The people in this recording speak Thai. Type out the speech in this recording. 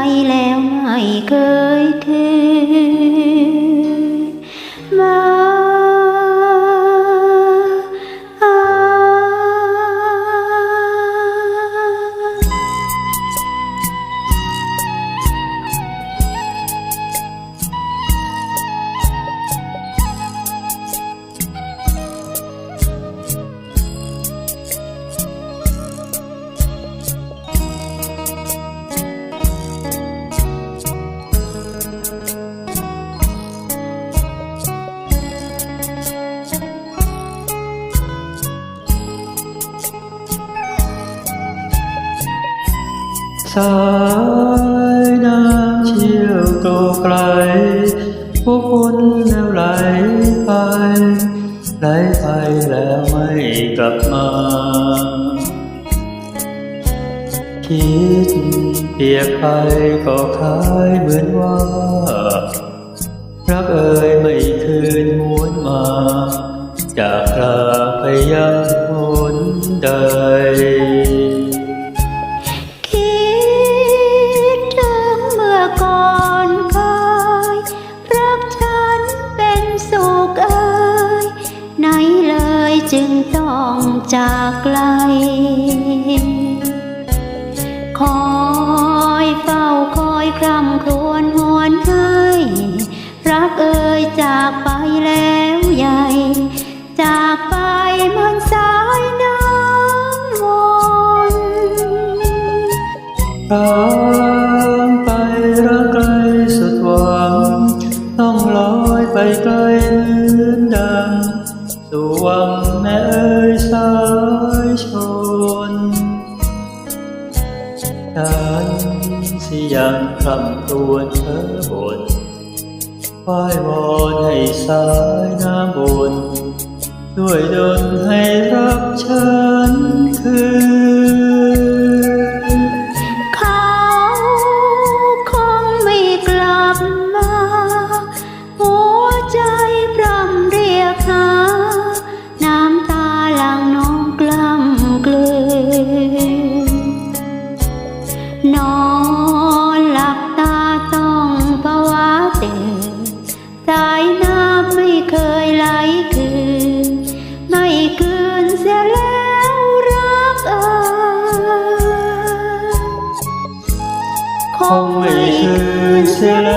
mai leo ngày cơi thiên สายน้ำเชี่ยวโกไกลผู้คนแล้วไหลไปไหลไปแล้วไม่กลับมา คิดเปียกไปก็คล้ายเหมือนว่ารักเอ่ยไม่คืนหวนมา จากลาไปยังหนใดคิ ต้องจากไกล คอยเฝ้าคอยคร่ำครวญหวนให้รักเอ่ยจากไปแล้วใหญ่ จากไปเหมือนสายน้ำวนทางไปรักไกลสุดหวัง ต้องลอยไปไกล แม่เอ๋ยสายชนฉันสิยังคำตวนเธอบนไหว้วอนให้สายน้ำบน ด้วยดนให้รักฉัน นอนหลับตาต้องภาวะตื่นสายน้ำไม่เคยไหลคืน ไม่คืนเสียแล้วรักเอ่ยคงไม่เกินเสียแล